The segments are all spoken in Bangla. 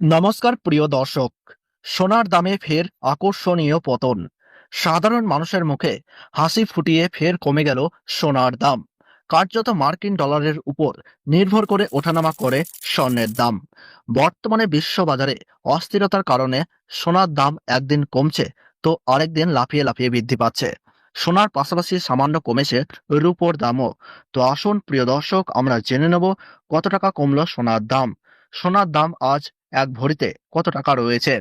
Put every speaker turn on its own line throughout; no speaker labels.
নমস্কার, প্রিয় দর্শক। সোনার দামে ফের আকর্ষণীয় পতন। সাধারণ মানুষের মুখে হাসি ফুটিয়ে ফের কমে গেল সোনার দাম। কার্যত মার্কিন ডলারের উপর নির্ভর করে ওঠানামা করে স্বর্ণের দাম। বর্তমানে বিশ্ববাজারে অস্থিরতার কারণে সোনার দাম একদিন কমছে তো আরেকদিন লাফিয়ে লাফিয়ে বৃদ্ধি পাচ্ছে। সোনার পাশাপাশি সামান্য কমেছে রূপোর দামও। তো আসুন, প্রিয় দর্শক, আমরা জেনে নেব কত টাকা কমলো সোনার দাম। সোনার দাম আজ এক ভরিতে কত টাকা রয়েছে?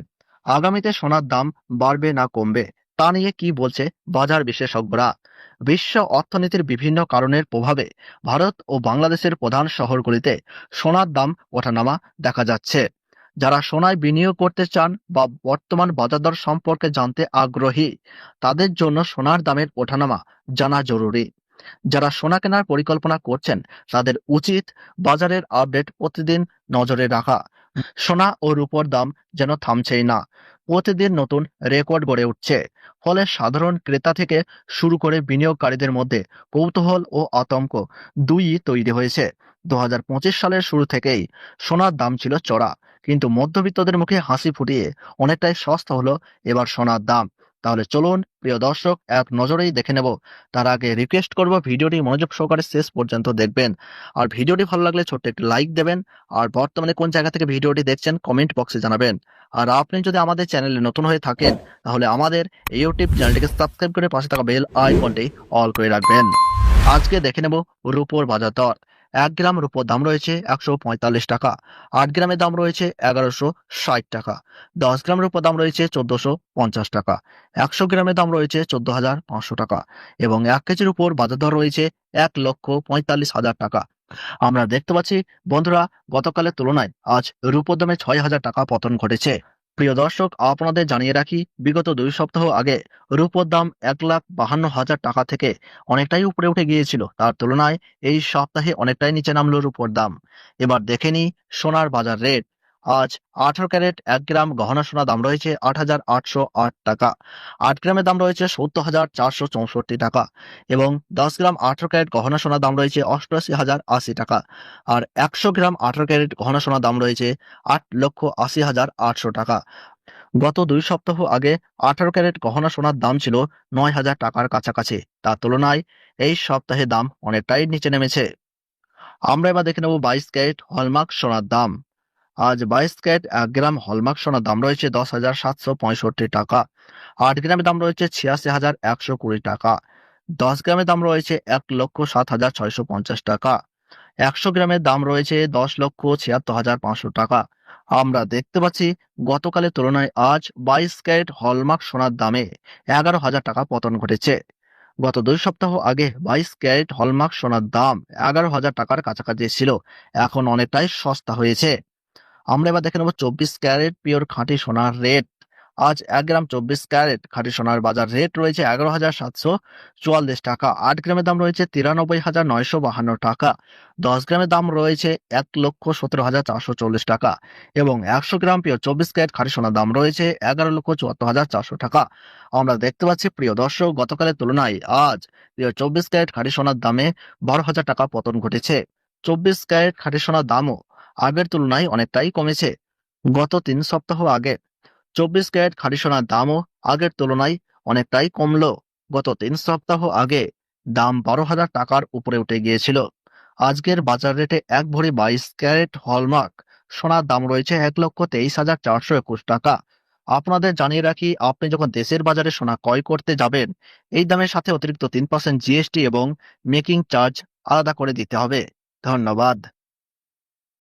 আগামীতে সোনার দাম বাড়বে না কমবে? তা নিয়ে কি বলছে বাজার বিশেষজ্ঞরা বিশ্ব অর্থনীতির বিভিন্ন কারণের প্রভাবে ভারত ও বাংলাদেশের প্রধান শহরগুলিতে সোনার দাম ওঠানামা দেখা যাচ্ছে। যারা সোনায় বিনিয়োগ করতে চান বা বর্তমান বাজার দর সম্পর্কে জানতে আগ্রহী, তাদের জন্য সোনার দামের ওঠানামা জানা জরুরি। যারা সোনা কেনার পরিকল্পনা করছেন, তাদের উচিত বাজারের আপডেট প্রতিদিন নজরে রাখা। সোনা ও রূপোর দাম যেন থামছেই না। প্রতিদিন নতুন রেকর্ড গড়ে উঠছে। ফলে সাধারণ ক্রেতা থেকে শুরু করে বিনিয়োগকারীদের মধ্যে কৌতূহল ও আতঙ্ক দুইই তৈরি হয়েছে। দু হাজার পঁচিশ সালের শুরু থেকেই সোনার দাম ছিল চড়া, কিন্তু মধ্যবিত্তদের মুখে হাসি ফুটিয়ে অনেকটাই সস্তা হলো এবার সোনার দাম। তাহলে চলুন, প্রিয় দর্শক, এক নজরেই দেখে নেব। তার আগে রিকোয়েস্ট করব ভিডিওটি মনোযোগ সহকারে শেষ পর্যন্ত দেখবেন। আর ভিডিওটি ভালো লাগলে ছোট্ট একটি লাইক দেবেন। আর বর্তমানে কোন জায়গা থেকে ভিডিওটি দেখছেন কমেন্ট বক্সে জানাবেন। আর আপনি যদি আমাদের চ্যানেলে নতুন হয়ে থাকেন, তাহলে আমাদের এই ইউটিউব চ্যানেলটিকে সাবস্ক্রাইব করে পাশে থাকা বেল আইকনটি অল করে রাখবেন। আজকে দেখে নেব রূপোর বাজার দর। এক গ্রাম রূপোর দাম রয়েছে একশো পঁয়তাল্লিশ টাকা, আট গ্রামের দাম রয়েছে এগারোশো ষাট টাকা, দশ গ্রাম রূপোর দাম রয়েছে চোদ্দশো পঞ্চাশ টাকা, একশো গ্রামের দাম রয়েছে চোদ্দ হাজার পাঁচশো টাকা এবং এক কেজির উপর বাজার দর রয়েছে এক লক্ষ পঁয়তাল্লিশ হাজার টাকা। আমরা দেখতে পাচ্ছি, বন্ধুরা, গতকালের তুলনায় আজ রূপোর দামে ছয় হাজার টাকা পতন ঘটেছে। প্রিয় দর্শক, আপনাদের জানিয়ে রাখি, বিগত দুই সপ্তাহ আগে রূপোর দাম এক লাখ বাহান্ন হাজার টাকা থেকে অনেকটাই উপরে উঠে গিয়েছিল। তার তুলনায় এই সপ্তাহে অনেকটাই নিচে নামলো রূপোর দাম। এবার দেখে নিই সোনার বাজার রেট। আজ আঠারো ক্যারেট, এক গ্রাম গহনা সোনা দাম রয়েছে আট হাজার আটশো আট টাকা। আট গ্রামের দাম রয়েছে সত্তর হাজার চারশো চৌষট্টি টাকা এবং দশ গ্রাম আঠারো ক্যারেট গহনা সোনার দাম রয়েছে অষ্টআশি হাজার আশি টাকা আর একশো গ্রাম আঠারো ক্যারেট গহনা সোনার দাম রয়েছে আট লক্ষ আশি হাজার আটশো টাকা। গত দুই সপ্তাহ আগে আঠারো ক্যারেট গহনা সোনার দাম ছিল নয় হাজার টাকার কাছাকাছি। তার তুলনায় এই সপ্তাহে দাম অনেকটাই নিচে নেমেছে। আমরা এবার দেখে নেব বাইশ ক্যারেট হলমার্ক সোনার দাম। আজ বাইশ ক্যারেট, এক গ্রাম হলমার্ক সোনার দাম রয়েছে দশ হাজার সাতশো পঁয়ষট্টি টাকা। আট গ্রামের দাম রয়েছে ছিয়াশি হাজার একশো কুড়ি টাকা। দশ গ্রামের দাম রয়েছে এক লক্ষ সাত হাজার ছয়শো পঞ্চাশ টাকা। একশো গ্রামের দাম রয়েছে দশ লক্ষ ছিয়াত্তর হাজার পাঁচশো টাকা। আমরা দেখতে পাচ্ছি গতকালের তুলনায় আজ বাইশ ক্যারেট হলমার্ক সোনার দামে এগারো হাজার টাকা পতন ঘটেছে। গত দুই সপ্তাহ আগে বাইশ ক্যারেট হলমার্ক সোনার দাম এগারো হাজার টাকার কাছাকাছি ছিল। এখন অনেকটাই সস্তা হয়েছে। আমরা এবার দেখে নেব চব্বিশ ক্যারেট পিওর খাঁটি সোনার রেট। আজ এক গ্রাম চব্বিশ ক্যারেট খাঁটি সোনার বাজার রেট রয়েছে এগারো হাজার সাতশো চুয়াল্লিশ টাকা। আট গ্রামের দাম রয়েছে তিরানব্বই হাজার নয়শো বাহান্ন টাকা। দশ গ্রামের দাম রয়েছে এক লক্ষ সতেরো হাজার চারশো চল্লিশ টাকা এবং একশো গ্রাম পিওর চব্বিশ ক্যারেট খাঁটি সোনার দাম রয়েছে এগারো লক্ষ চুয়াত্তর হাজার চারশো টাকা। আমরা দেখতে পাচ্ছি, প্রিয় দর্শক, গতকালের তুলনায় আজ প্রিয় চব্বিশ ক্যারেট খাঁটি সোনার দামে বারো হাজার টাকা পতন ঘটেছে। চব্বিশ ক্যারেট খাঁটি সোনার দামও আগের তুলনায় অনেকটাই কমেছে। গত তিন সপ্তাহ আগে চব্বিশ ক্যারেট খাঁটি সোনার দামও আগের তুলনায় অনেকটাই কমলো। গত তিন সপ্তাহ আগে দাম বারো হাজার টাকার উপরে উঠে গিয়েছিল। আজকের বাজার রেটে এক ভরি বাইশ ক্যারেট হলমার্ক। সোনার দাম রয়েছে এক লক্ষ তেইশ হাজার চারশো একুশ টাকা। আপনাদের জানিয়ে রাখি, আপনি যখন দেশের বাজারে সোনা ক্রয় করতে যাবেন, এই দামের সাথে অতিরিক্ত তিন পার্সেন্ট জিএসটি এবং মেকিং চার্জ আলাদা করে দিতে হবে। ধন্যবাদ।